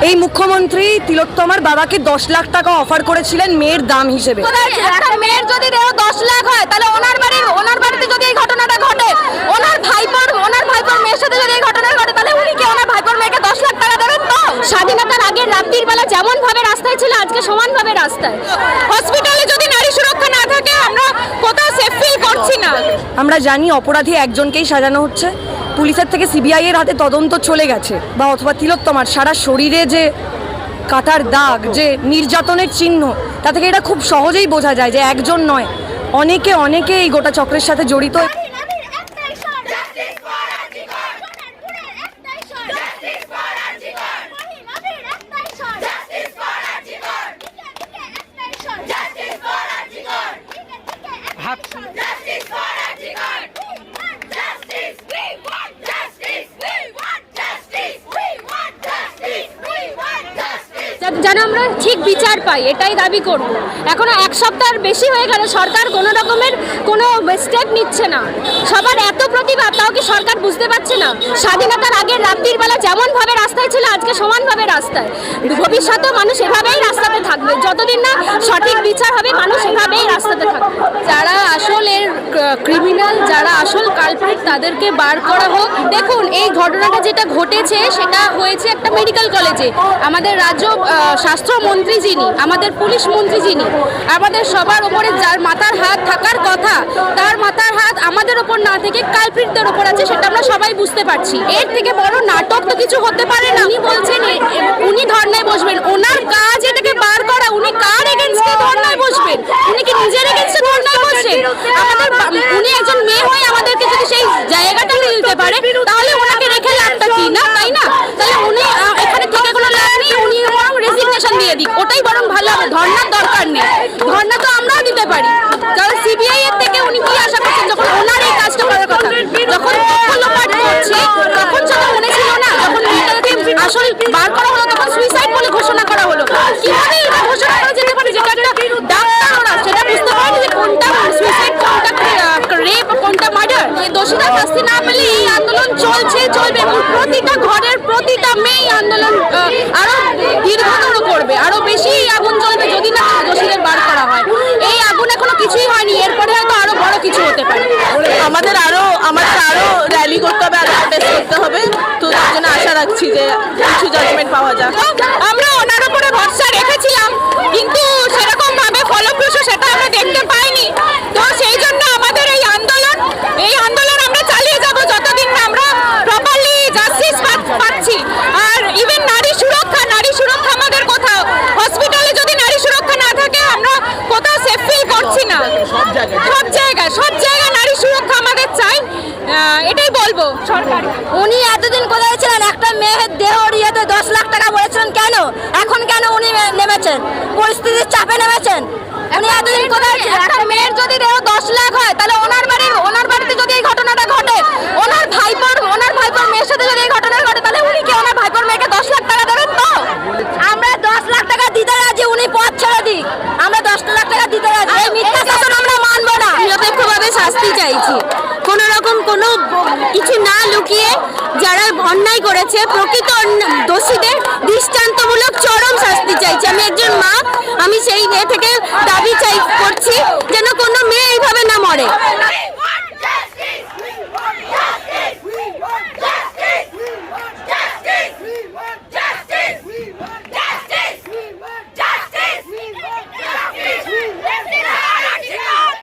এই মুখ্যমন্ত্রী তিলোত্তমার বাবাকে দশ লাখ টাকা অফার করেছিলেন মেয়ের দাম হিসেবে। একটা মেয়ের যদি দেহ দশ লাখ হয় তাহলে ওনার বাড়ির ওনার বাড়িতে যদি এই ঘটনাটা ঘটে ওনার ভাইপোর ওনার ভাইপোর মেয়ের সাথে যদি এই ঘটনা ঘটে তাহলে উনি কি? ওনার ভাইপোর মেয়েকে দশ লাখ টাকা দেবেন তো? স্বাধীনতার আগের রাত্রির বেলা যেমন ভাবে রাস্তায় ছিল আজকে সমান ভাবে রাস্তায় হসপিটালে যদি নারী সুরক্ষা না থাকে আমরা কোথাও সেফ ফিল করছি না। আমরা জানি অপরাধী একজনকেই সাজানো হচ্ছে। পুলিশের থেকে সিবিআই এর হাতে তদন্ত চলে গেছে। বা অথবা তিলোত্তমার সারা শরীরে যে কাটার দাগ, যে নির্যাতনের চিহ্ন, তা থেকে এটা খুব সহজেই বোঝা যায় যে একজন নয়, অনেকে অনেকে এই গোটা চক্রের সাথে জড়িত। যেন আমরা ঠিক বিচার পাই, এটাই দাবি করব। এখনও এক সপ্তাহের বেশি হয়ে গেল, সরকার কোনো রকমের কোনো স্টেপ নিচ্ছে না। সবার এত প্রতিবাদ, তাও কি সরকার বুঝতে পারছে না? স্বাধীনতার আগের রাত্রির বেলা যেমন ভাবে রাস্তায় ছিল, আজকে সমানভাবে রাস্তায়। ভবিষ্যতেও মানুষ এভাবেই রাস্তাতে থাকবে। যতদিন না সঠিক বিচার হবে, মানুষ এভাবেই রাস্তাতে থাকবে। যারা আসলের ক্রিমিনাল যারা আসল কালপ্রিট তাদেরকে বার করা হোক। দেখুন, এই ঘটনাটা যেটা ঘটেছে, সেটা হয়েছে একটা মেডিকেল কলেজে আমাদের রাজ্য স্বাস্থ্যমন্ত্রী যিনি, আমাদের পুলিশ মন্ত্রী যিনি, আমাদের সবার ওপরে যার মাথার হাত থাকার কথা, তার মাথার হাত আমাদের ওপর না থেকে কালপ্রিটদের ওপর আছে, সেটা আমরা সবাই বুঝতে পারছি। এর থেকে বড় নাটক তো কিছু হতে পারে না। উনি বলছেন উনি ধর্নায় বসবেন। ওনার কাজ এটাকে বার করা, উনি কার এগেনস্টে ধর্নায় বসবেন? উনি কি নিজের এগেনস্টে ধর্নায় বসছেন আমাদের উনি একজন মেয়ে হয়ে আমাদেরকে যদি সেই জায়গাটা দিতে পারে তাহলে ওনাকে রেখে লাভটা কি না তাই না তাহলে উনি আহ, এখানে থেকে কোনো লাভ নেই উনি বরং রেজিগনেশন দিয়ে দিক ওটাই বরং ভালো হবে ধর্নার দরকার নেই। ধর্না তো আমরাও দিতে পারি। কারণ সিবিআই এর থেকে উনি কি আশা করছেন? যখন ওনার এই কাজটা করার কথা, যখন করছে, তখন সেটা মনে ছিল না। যখন আসল বার করা হলো, তখন সুইসাইড বলে ঘোষণা করা হলো। কীভাবে এটা ঘোষণা করা যেতে পারে? যেটা একটা ডাক্তার সেটা বুঝতে পারেনি যে কোনটা সুইসাইড কোনটা রেপ কোনটা মার্ডার দোষীরা শাস্তি না পেলে এই আন্দোলন চলছে, চলবে প্রতিটা ঘরের প্রতিটা মেয়ে আন্দোলন আরও দীর্ঘতর করবে আরও বেশি এই আগুন জ্বলবে যদি না দোষীদের বার করা হয় এই আগুন এখনও কিছুই হয়নি এরপরে হয়তো আরও বড় কিছু হতে পারে আমাদের আরও আমাদের আরও র্যালি করতে হবে আরও প্রোটেস্ট করতে হবে তো তার জন্য আশা রাখছি যে কিছু জাজমেন্ট পাওয়া যাক। আমরা ওনার উপরে ভরসা রেখেছিলাম কিন্তু সেরকম ভাবে ফলপ্রসূ সেটা আমরা দেখতে পাইনি। তো সেই জন্য আমাদের এই আন্দোলন এই আন্দোলন আমরা চালিয়ে যাব যতদিন না আমরা প্রপারলি জাস্টিস পাচ্ছি। আর ইভেন নারী সুরক্ষা নারী সুরক্ষা আমাদের কোথাও হসপিটালে যদি নারী সুরক্ষা না থাকে আমরা কোথাও সেফ ফিল করছি না। সব জায়গায়। সব জায়গায় নারী সুরক্ষা আমাদের চাই। এটাই বলব সরকার। উনি এতদিন কোথায় ছিলেন একটা মেয়ের দেহ ইয়েতে দশ লাখ টাকা বলেছিলেন কেন এখন কেন উনি নে- নেমেছেন পরিস্থিতির চাপে নেমেছেন। উনি এতদিন কোথায় একটা মেয়ের যদি দেহ দশ লাখ হয়, তাহলে ওনার বাড়ির ওনার বাড়িতে যদি এই ঘটনাটা ঘটে, ওনার ভাইপোর ওনার ভাইপোর মেয়ের সাথে যদি এই ঘটনা ঘটে, তাহলে উনি কি ওনার ভাইপোর মেয়েকে দশ লাখ টাকা দেবেন তো? আমরা দশ লাখ টাকা দিতে রাজি, উনি পথ ছেড়ে দিই আমরা দশ লাখ টাকা দিতে রাজি। এই মিথ্যা শাসন আমরা মানবো না। নিরপেক্ষভাবে শাস্তি চাইছি। কোন রকম কোনো কিছু না লুকিয়ে যারা অন্যায় করেছে, প্রকৃত দোষীদের চাইছি। আমি একজন মা আমি সেই ইয়ে থেকে দাবি চাই করছি যেন কোনো